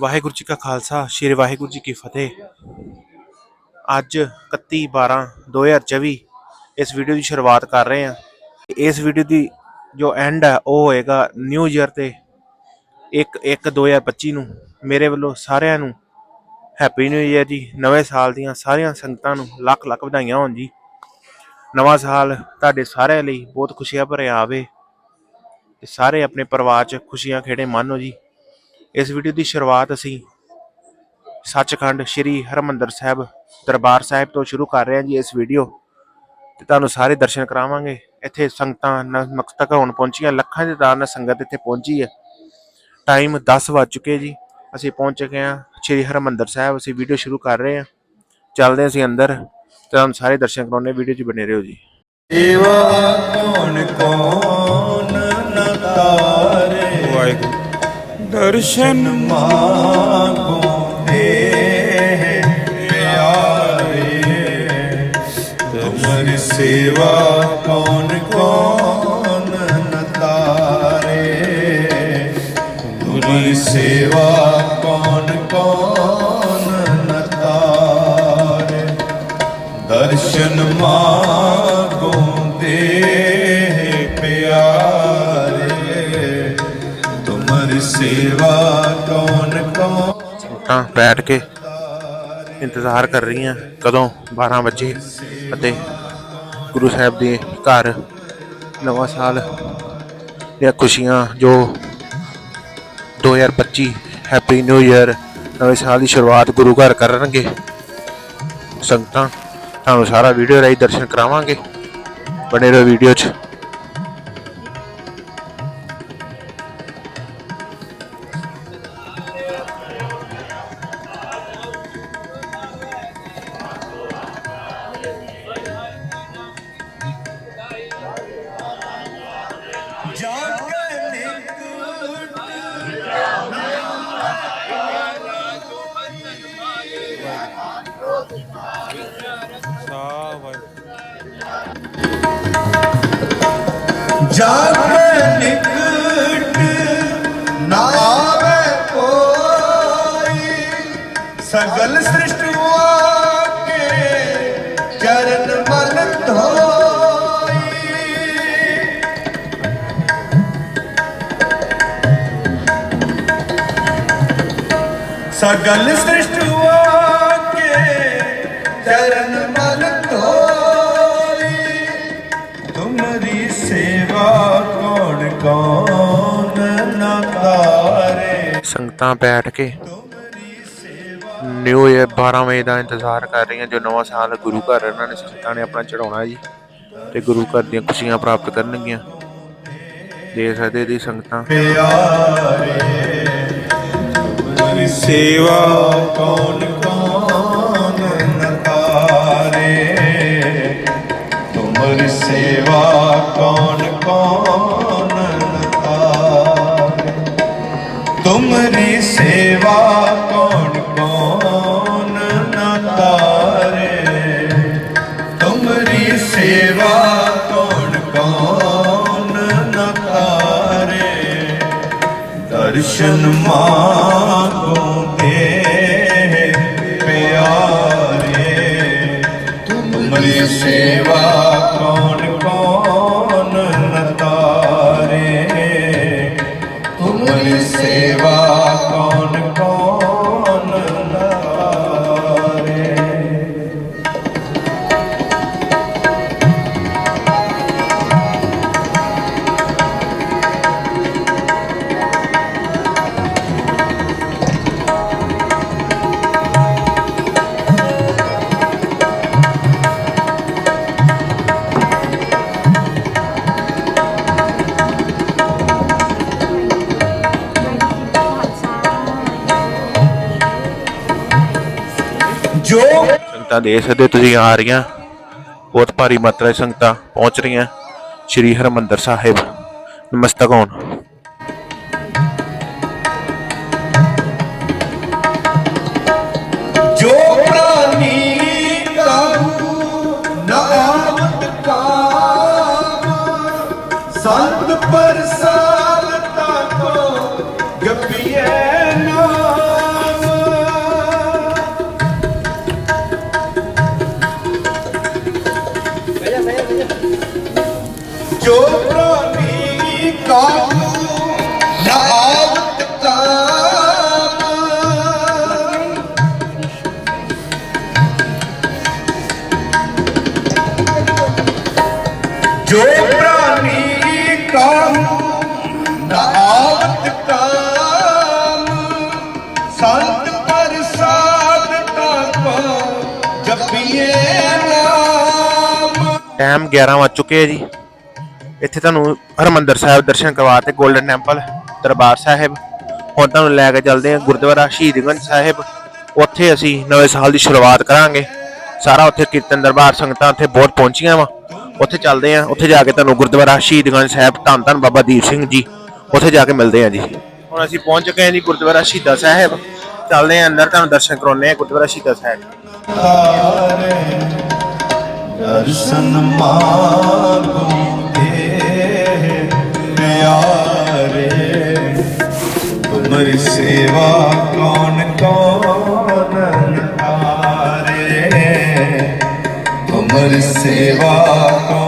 ਵਾਹਿਗੁਰੂ ਜੀ ਕਾ ਖਾਲਸਾ, ਸ੍ਰੀ ਵਾਹਿਗੁਰੂ ਜੀ ਕੀ ਫਤਿਹ। ਅੱਜ 31 12 2024 ਇਸ ਵੀਡੀਓ ਦੀ ਸ਼ੁਰੂਆਤ ਕਰ ਰਹੇ ਹਾਂ। ਇਸ ਵੀਡੀਓ ਦੀ ਜੋ ਐਂਡ ਹੈ ਉਹ ਹੋਏਗਾ ਨਿਊ ਈਅਰ ਤੇ 1 1 2025 ਨੂੰ। ਮੇਰੇ ਵੱਲੋਂ ਸਾਰਿਆਂ ਨੂੰ ਹੈਪੀ ਨਿਊ ਈਅਰ ਜੀ। ਨਵੇਂ ਸਾਲ ਦੀਆਂ ਸਾਰੀਆਂ ਸੰਗਤਾਂ ਨੂੰ ਲੱਖ ਲੱਖ ਵਧਾਈਆਂ ਹੋਣ ਜੀ। ਨਵਾਂ ਸਾਲ ਤੁਹਾਡੇ ਸਾਰਿਆਂ ਲਈ ਬਹੁਤ ਖੁਸ਼ੀਆਂ ਭਰਿਆ ਆਵੇ ਤੇ ਸਾਰੇ ਆਪਣੇ ਪਰਿਵਾਰ 'ਚ ਖੁਸ਼ੀਆਂ ਖੇੜੇ ਮਾਣੋ ਜੀ। ਇਸ ਵੀਡੀਓ ਦੀ ਸ਼ੁਰੂਆਤ ਅਸੀਂ ਸੱਚਖੰਡ ਸ੍ਰੀ ਹਰਮੰਦਰ ਸਾਹਿਬ ਦਰਬਾਰ ਸਾਹਿਬ ਤੋਂ ਸ਼ੁਰੂ ਕਰ ਰਹੇ ਹਾਂ ਜੀ ਇਸ ਵੀਡੀਓ। ਤੇ ਤੁਹਾਨੂੰ ਸਾਰੇ ਦਰਸ਼ਨ ਕਰਾਵਾਂਗੇ। ਇੱਥੇ ਸੰਗਤਾਂ ਨਮਸਤਕ ਹੋਣ ਪਹੁੰਚੀਆਂ ਲੱਖਾਂ ਦੀ ਤਾਦਾਦ ਨਾਲ ਸੰਗਤ ਇੱਥੇ ਪਹੁੰਚੀ ਹੈ। ਟਾਈਮ 10 ਵੱਜ ਚੁੱਕੇ ਜੀ। ਅਸੀਂ ਪਹੁੰਚ ਚੁੱਕੇ ਹਾਂ ਸ੍ਰੀ ਹਰਮੰਦਰ ਸਾਹਿਬ। ਅਸੀਂ ਵੀਡੀਓ ਸ਼ੁਰੂ ਕਰ ਰਹੇ ਹਾਂ। ਚੱਲਦੇ ਹਾਂ ਅਸੀਂ ਅੰਦਰ। ਤੇ ਤੁਹਾਨੂੰ ਸਾਰੇ ਦਰਸ਼ਨ ਕਰਾਉਣੇ ਵੀਡੀਓ 'ਚ ਬਣੇ ਰਹੋ ਜੀ। ਏਵਾ ਕੌਣ ਕੌਣ ਨ ਤਾਰੇ ਵਾਹਿਗੁਰੂ। ਦਰਸ਼ਨ ਮਾਗੋ ਦੇ ਪਿਆਰੇ ਤੁਮਰੀ ਸੇਵਾ ਕੌਣ ਕੌਣ ਨ ਤਾਰੇ? ਸੇਵਾ ਕੌਣ ਕੌਣ ਨ ਦਰਸ਼ਨ ਮਾਗੋ ਕੌਣ ਬੈਠ ਕੇ ਇੰਤਜ਼ਾਰ ਕਰ ਰਹੀਆਂ ਕਦੋਂ? 12 ਵਜੇ ਅਤੇ ਗੁਰੂ ਸਾਹਿਬ ਦੇ ਘਰ ਨਵਾਂ ਸਾਲ ਦੀਆਂ ਖੁਸ਼ੀਆਂ ਜੋ 2025 ਹੈਪੀ ਨਿਊ ਇਅਰ ਨਵੇਂ ਸਾਲ ਦੀ ਸ਼ੁਰੂਆਤ ਗੁਰੂ ਘਰ ਕਰਨਗੇ। ਸੰਗਤਾਂ, ਤੁਹਾਨੂੰ ਸਾਰਾ ਵੀਡੀਓ ਰਾਹੀਂ ਦਰਸ਼ਨ ਕਰਾਵਾਂਗੇ। ਬਣੇ ਰਹੋ ਵੀਡੀਓ 'ਚ। ਜਗ ਨਿਕਟ ਨਾ ਆਵੇ ਕੋਈ। ਸਗਲ ਸ੍ਰਿਸ਼ਟ ਕੇ ਚਰਨ ਮਲ ਧੋਈ। ਸਗਲ ਸ੍ਰਿਸ਼ਟ ਤਾਂ ਬੈਠ ਕੇ ਨਿਊ ਇਅਰ 12 ਵਜੇ ਦਾ ਇੰਤਜ਼ਾਰ ਕਰ ਰਹੀਆਂ, ਜੋ ਨਵਾਂ ਸਾਲ ਗੁਰੂ ਘਰ ਇਹਨਾਂ ਨੇ ਸੰਗਤਾਂ ਨੇ ਆਪਣਾ ਚੜਾਉਣਾ ਜੀ ਤੇ ਗੁਰੂ ਘਰ ਦੀਆਂ ਖੁਸ਼ੀਆਂ ਪ੍ਰਾਪਤ ਕਰਨਗੀਆਂ। ਦੇ ਸਕਦੇ ਦੀ ਸੰਗਤਾਂ। ਪਿਆਰੇ, ਸੇਵਾ ਕੌਣ ਕੌਣ ਨ ਤੁਮਰੀ ਸੇਵਾ ਕੌਣ ਕੌਣ ਸੇਵਾ ਕੌਣ ਕੌਣ ਨ ਤਾਰੇ? ਤੁਮਰੀ ਸੇਵਾ ਕੌਣ ਕੌਣ ਨ ਤਾਰੇ? ਦਰਸ਼ਨ ਮਾਗੋ ਦੇ ਪਿਆਰੇ। ਤੁਮਰੀ ਸੇਵਾ ਸੰਗਤਾਂ ਦੇ ਸਕਦੇ ਹੋ ਤੁਸੀਂ ਆ ਰਹੀਆਂ। ਬਹੁਤ ਭਾਰੀ ਮਾਤਰਾ 'ਚ ਸੰਗਤਾਂ ਪਹੁੰਚ ਰਹੀਆਂ। ਸ਼੍ਰੀ ਹਰਮੰਦਰ ਸਾਹਿਬ। ਨਮਸਤਕ ਹੋਣ ਟਾਈਮ 11 ਵੱਜ ਚੁੱਕੇ ਹੈ ਜੀ। ਇੱਥੇ ਤੁਹਾਨੂੰ ਹਰਮੰਦਰ ਸਾਹਿਬ ਦਰਸ਼ਨ ਕਰਵਾ ਤੇ 골ਡਨ ਟੈਂਪਲ ਦਰਬਾਰ ਸਾਹਿਬ। ਹੁਣ ਤੁਹਾਨੂੰ ਲੈ ਕੇ ਚੱਲਦੇ ਹਾਂ ਗੁਰਦੁਆਰਾ ਸ਼ਹੀਦਗੰਜ ਸਾਹਿਬ। ਉੱਥੇ ਅਸੀਂ ਨਵੇਂ ਸਾਲ ਦੀ ਸ਼ੁਰੂਆਤ ਕਰਾਂਗੇ। ਸਾਰਾ ਉੱਥੇ ਕੀਰਤਨ ਦਰਬਾਰ ਸੰਗਤਾਂ ਉੱਥੇ ਬਹੁਤ ਪਹੁੰਚੀਆਂ ਵਾ। ਉੱਥੇ ਚੱਲਦੇ ਹਾਂ। ਉੱਥੇ ਜਾ ਕੇ ਤੁਹਾਨੂੰ ਗੁਰਦੁਆਰਾ ਸ਼ਹੀਦਗੰਜ ਸਾਹਿਬ, ਧੰਨ ਧੰਨ ਬਾਬਾ ਦੀਪ ਸਿੰਘ ਜੀ, ਉੱਥੇ ਜਾ ਕੇ ਮਿਲਦੇ ਹਾਂ ਜੀ। ਹੁਣ ਅਸੀਂ ਪਹੁੰਚ ਚੁੱਕੇ ਹਾਂ ਜੀ ਗੁਰਦੁਆਰਾ ਸ਼ਹੀਦਾਂ ਸਾਹਿਬ। ਚੱਲਦੇ ਹਾਂ ਅੰਦਰ, ਤੁਹਾਨੂੰ ਦਰਸ਼ਨ ਕਰਾਉਂਦੇ ਹਾਂ ਗੁਰਦੁਆਰਾ ਸ਼ਹੀਦਾਂ ਸਾਹਿਬ। ਦਰਸ਼ਨ ਮਾਗੋ ਦੇ ਪਿਆਰੇ, ਤੁਮਰੀ ਸੇਵਾ ਕੌਣ ਕੌਣ ਤੁਮਰੀ ਸੇਵਾ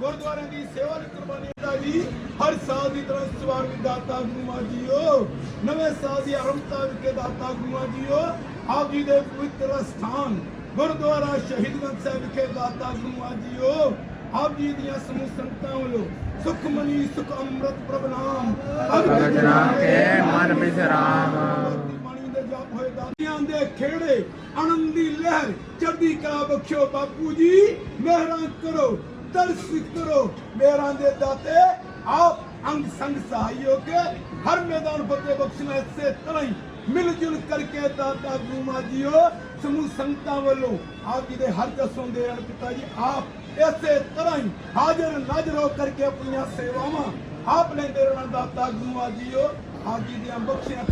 ਗੁਰਦੁਆਰਿਆਂ ਦੀ ਸੇਵਾ ਲਈ ਕੁਰਬਾਨੀ ਦਾ ਜੀ। ਹਰ ਸਾਲ ਦੀ ਤਰ੍ਹਾਂ ਇਸ ਵਾਰ ਵੀ ਦਾਤਾ ਗੁਰੂਆਂ ਜੀਓ। ਨਵੇਂ ਸਾਲ ਦੀ ਆਰੰਭਤਾ ਵਿਖੇ ਦਾਤਾ ਗੁਰੂਆਂ ਜੀਓ। ਆਪ ਜੀ ਦੇ ਪਵਿੱਤਰ ਸਥਾਨ ਗੁਰਦੁਆਰਾ ਸ਼ਹੀਦਗੰਜ ਸਾਹਿਬ ਵਿਖੇ ਦਾਤਾ ਗੁਰੂਆਂ ਜੀਓ। ਆਪ ਜੀ ਦੀਆਂ ਸਮੂਹ ਸੰਗਤਾਂ ਵੱਲੋਂ ਸੁਖਮਨੀ ਸੁਖ ਅੰਮ੍ਰਿਤ ਪ੍ਰਭ ਨਾਮ ਭਗਤ ਜਨਾਂ ਕੇ ਮਨ ਵਿਸਰਾਮ ਬਾਣੀ ਦੇ ਜਾਪ ਹੋਏ ਦਾਤਿਆਂ ਦੇ ਖੇੜੇ ਆਨੰਦੀ ਲਹਿਰ ਚੜ੍ਹਦੀ ਕਲਾ ਬਖਸ਼ੋ ਬਾਪੂ ਜੀ। ਮਿਹਰਾਂ ਕਰੋ ਦਰਸ ਕਰੋ ਮਿਹਰਾਂ ਦੇ ਦਾਤੇ ਆਪ ਅੰਗ ਸੰਗ ਸਹਾਇਓ ਕੇ ਹਰ ਮੈਦਾਨ ਫਤਿਹ ਬਖਸ਼ਣਾ ਇਸੇ ਤਰ੍ਹਾਂ ਹੀ ਮਿਲ ਜੁਲ ਕਰਕੇ ਦਾਤਾ ਗੁਰੂਮਾ ਜੀਓ ਸਮੂਹ ਸੰਗਤਾਂ ਵੱਲੋਂ ਆਪ ਜੀ ਦੇ ਹਰ ਜਸੋਂ ਦੇ ਅਣ ਪਿਤਾ ਜੀ ਆਪ ਇਸੇ ਤਰ੍ਹਾਂ ਹੀ ਹਾਜ਼ਰ ਨਾਜ਼ਰ ਹੋ ਕਰਕੇ ਆਪਣੀਆਂ ਸੇਵਾਵਾਂ ਆਪ ਲੈਂਦੇ ਰਹਿਣਾ ਦਾਤਾ ਗੁਰੂਮਾ ਜੀਓ ਆਪ ਜੀ ਦੀਆਂ ਬਖਸ਼ੀਆਂ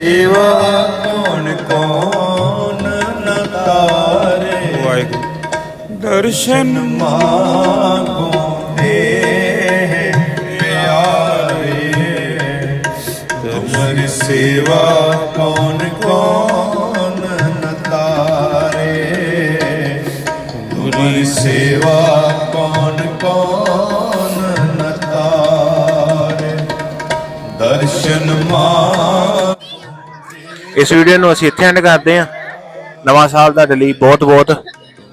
ਸੇਵਾ ਕੌਣ ਕੌਣ ਨ ਤਾਰੇ? ਵਾਹਿਗੁਰੂ ਦਰਸ਼ਨ ਮਾਗੋ ਦੇ ਪਿਆਰੇ ਤੁਮਰੀ ਸੇਵਾ ਕੌਣ ਕੌਣ ਨ ਤਾਰੇ? ਤੁਮਰੀ ਸੇਵਾ ਕੌਣ ਕੌਣ ਦਰਸ਼ਨ ਮਾਗੋ ਇਸ ਵੀਡੀਓ ਨੂੰ ਅਸੀਂ ਇੱਥੇ ਐਂਡ ਕਰਦੇ ਹਾਂ। ਨਵਾਂ ਸਾਲ ਤੁਹਾਡੇ ਲਈ ਬਹੁਤ ਬਹੁਤ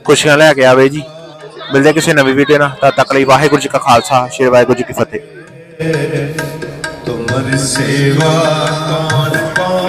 ਖੁਸ਼ੀਆਂ ਲੈ ਕੇ ਆਵੇ ਜੀ। ਮਿਲਦੇ ਹਾਂ ਕਿਸੇ ਨਵੀਂ ਵੀਡੀਓ ਨਾਲ। ਤਦ ਤੱਕ ਲਈ ਵਾਹਿਗੁਰੂ ਜੀ ਕਾ ਖਾਲਸਾ, ਸ਼੍ਰੀ ਵਾਹਿਗੁਰੂ ਜੀ ਕੀ ਫਤਿਹ। ਤੁਮਰੀ ਸੇਵਾ ਕੌਣ ਕੌਣ